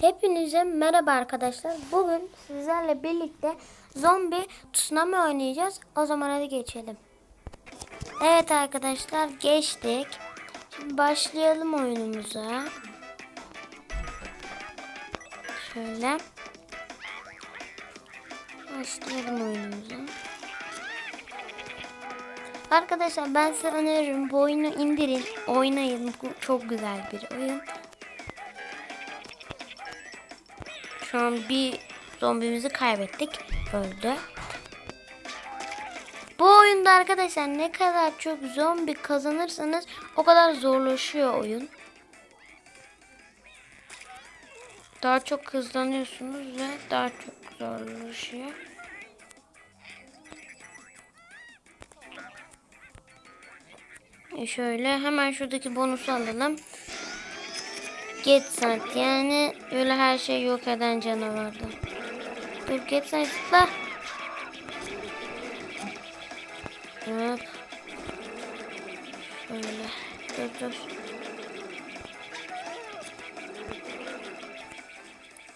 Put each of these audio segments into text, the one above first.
Hepinize merhaba arkadaşlar. Bugün sizlerle birlikte zombi tsunami oynayacağız. O zaman hadi geçelim. Evet arkadaşlar geçtik. Şimdi başlayalım oyunumuza. Şöyle. Başlayalım oyunumuza. Arkadaşlar ben size öneririm bu oyunu indirin, oynayın. Bu çok güzel bir oyun. Şu an bir zombimizi kaybettik. Öldü. Bu oyunda arkadaşlar ne kadar çok zombi kazanırsanız o kadar zorlaşıyor oyun. Daha çok hızlanıyorsunuz ve daha çok zorlaşıyor. E şöyle hemen şuradaki bonusu alalım. Get sent yani öyle her şey yok eden canavardı. Dur get sent tıkla. Evet. Şöyle. Dur dur.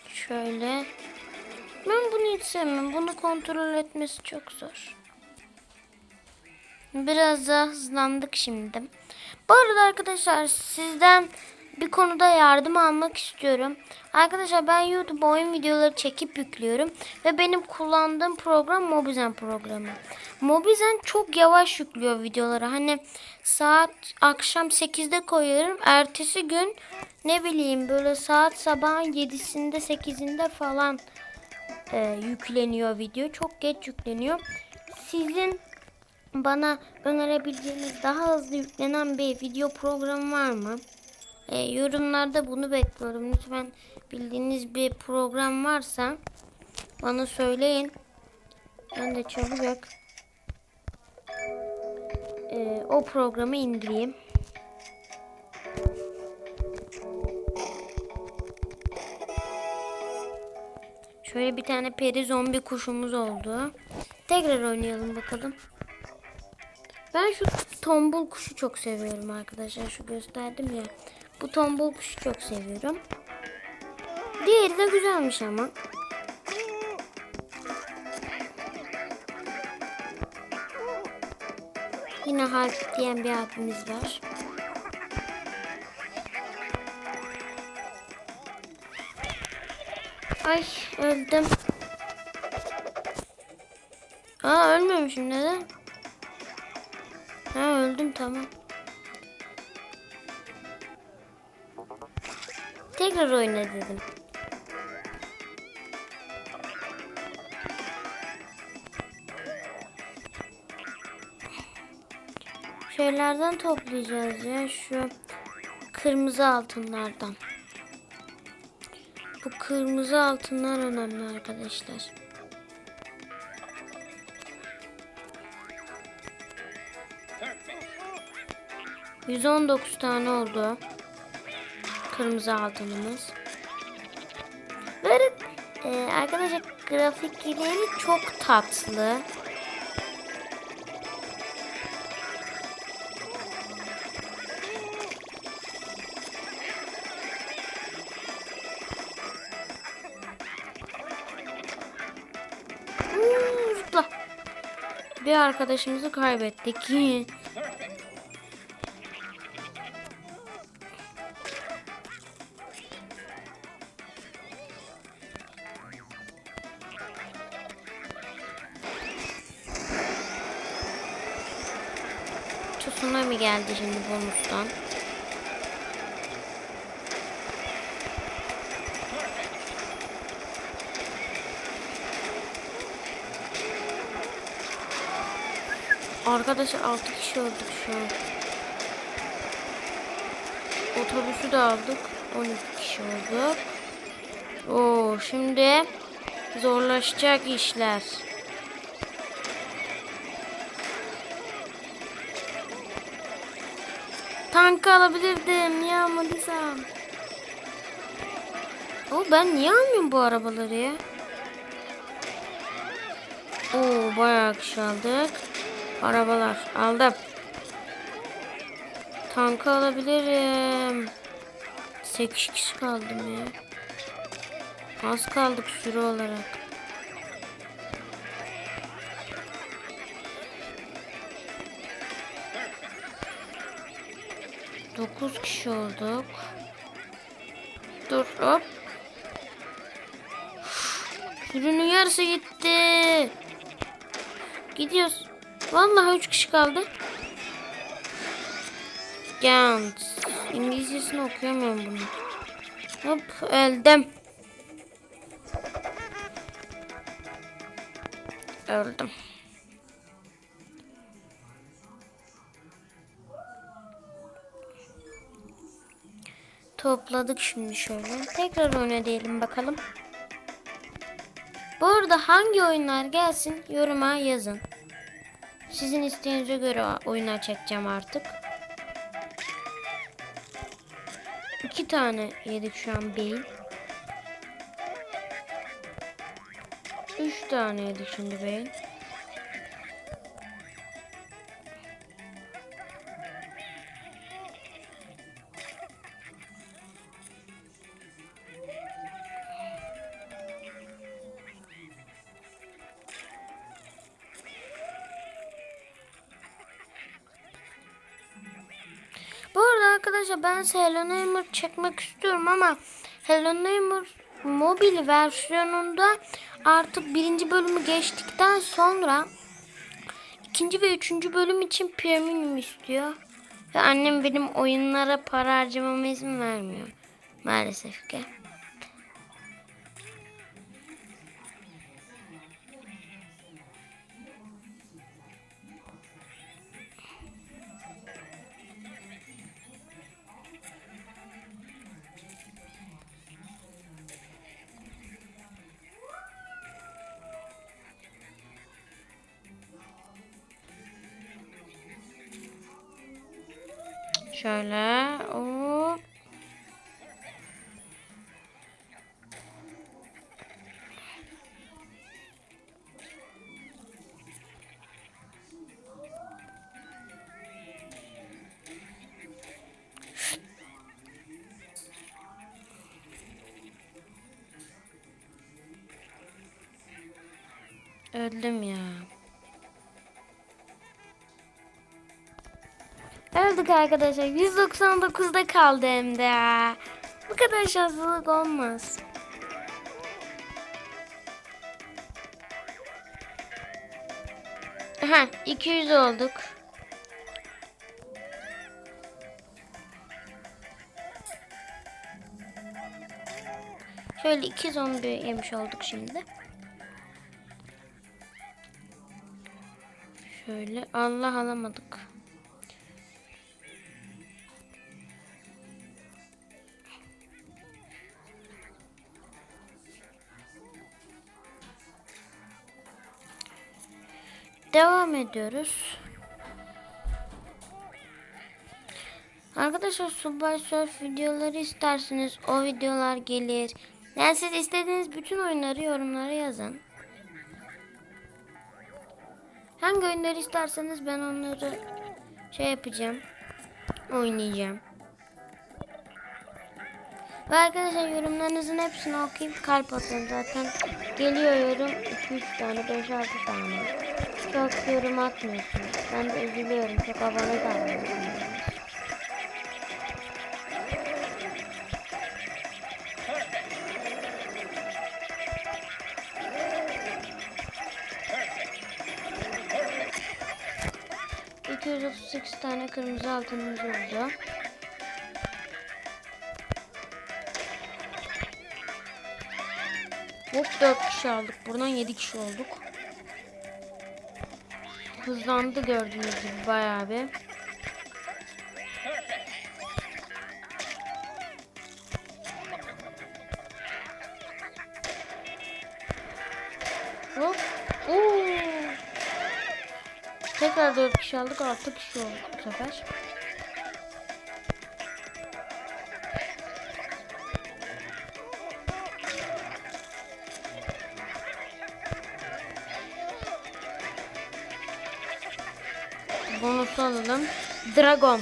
Şöyle. Ben bunu hiç sevmem. Bunu kontrol etmesi çok zor. Biraz daha hızlandık şimdi. Bu arada arkadaşlar sizden bir konuda yardım almak istiyorum. Arkadaşlar ben YouTube oyun videoları çekip yüklüyorum. Ve benim kullandığım program Mobizen programı. Mobizen çok yavaş yüklüyor videoları. Hani saat akşam 8'de koyuyorum. Ertesi gün ne bileyim böyle saat sabahın 7'sinde 8'inde falan e, yükleniyor video. Çok geç yükleniyor. Sizin bana önerebileceğiniz daha hızlı yüklenen bir video programı var mı? E, yorumlarda bunu bekliyorum. Lütfen bildiğiniz bir program varsa bana söyleyin. Ben de çabucak e, o programı indireyim. Şöyle bir tane peri zombi kuşumuz oldu. Tekrar oynayalım bakalım. Ben şu tombul kuşu çok seviyorum arkadaşlar. Şu gösterdim ya. Bu tombul kuşu çok seviyorum. Diğeri de güzelmiş ama. Yine harf diyen bir abimiz var. Ay öldüm. Aa ölmemişim neden? Ha öldüm tamam. Tekrar oyna dedim. Şeylerden toplayacağız ya şu kırmızı altınlardan. Bu kırmızı altınlar önemli arkadaşlar. Yüz on dokuz tane oldu. Kırmızı altınımız. Böyle e, arkadaşlar grafikleri çok tatlı. Zıpla. Bir arkadaşımızı kaybettik. Tsunami geldi şimdi bonustan. Arkadaşlar 6 kişi öldük şu an. Otobüsü de aldık. 12 kişi olduk. Oo, şimdi zorlaşacak işler. Tankı alabilirdim. Niye almadıysam. O ben niye almıyorum bu arabaları ya? Oo bayağı kişi aldık. Arabalar aldım. Tankı alabilirim. 8 kişi kaldım ya. Az kaldık süre olarak. Dokuz kişi olduk. Dur hop. Sürünün yarısı gitti. Gidiyoruz. Vallahi üç kişi kaldı. Gant. İngilizcesini okuyamıyorum bunu. Hop öldüm. Öldüm. Topladık şimdi şöyle. Tekrar oyna diyelim bakalım. Bu arada hangi oyunlar gelsin yoruma yazın. Sizin isteğinize göre oyunlar çekeceğim artık. İki tane yedik şu an beyin. Üç tane yedik şimdi beyin. Arkadaşlar ben Hello Neighbor çekmek istiyorum ama Hello Neighbor mobil versiyonunda artık birinci bölümü geçtikten sonra ikinci ve üçüncü bölüm için premium istiyor. Ve annem benim oyunlara para harcamama izin vermiyor. Maalesef ki. Şöyle. Hop. Öldüm ya. Öldük arkadaşlar. 199'da kaldı hem de. Bu kadar şanslılık olmaz. Aha 200 olduk. Şöyle iki zombi yemiş olduk şimdi. Şöyle Allah alamadık. Devam ediyoruz. Arkadaşlar Subway Surf videoları isterseniz o videolar gelir. Yani siz istediğiniz bütün oyunları yorumlara yazın. Hangi oyunları isterseniz ben onları şey yapacağım. Oynayacağım. Ve arkadaşlar yorumlarınızın hepsini okuyup kalp atın zaten. Geliyor yorum 2-3 tane 5-6 tane. Çok yorum atmıyorsunuz. Ben de üzülüyorum. Çok abone. ...238 tane kırmızı altınımız oldu. Hop 4 kişi aldık. Buradan 7 kişi olduk. Hızlandı gördüğünüz gibi bayağı bir. Hop. Tekrar 4 kişi aldık. 6 kişi oldu bu sefer. Bonusu alalım. Dragon.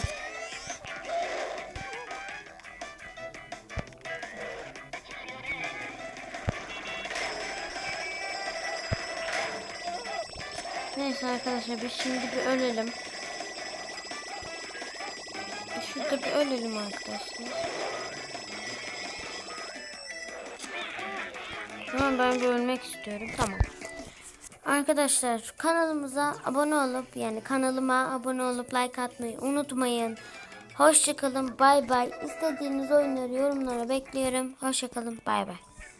Neyse arkadaşlar biz şimdi bir ölelim. Şurada bir ölelim arkadaşlar. Şu ben bir ölmek istiyorum. Tamam. Arkadaşlar kanalımıza abone olup yani kanalıma abone olup like atmayı unutmayın. Hoşçakalın. Bay bay. İstediğiniz oyunları yorumlara bekliyorum. Hoşçakalın. Bay bay.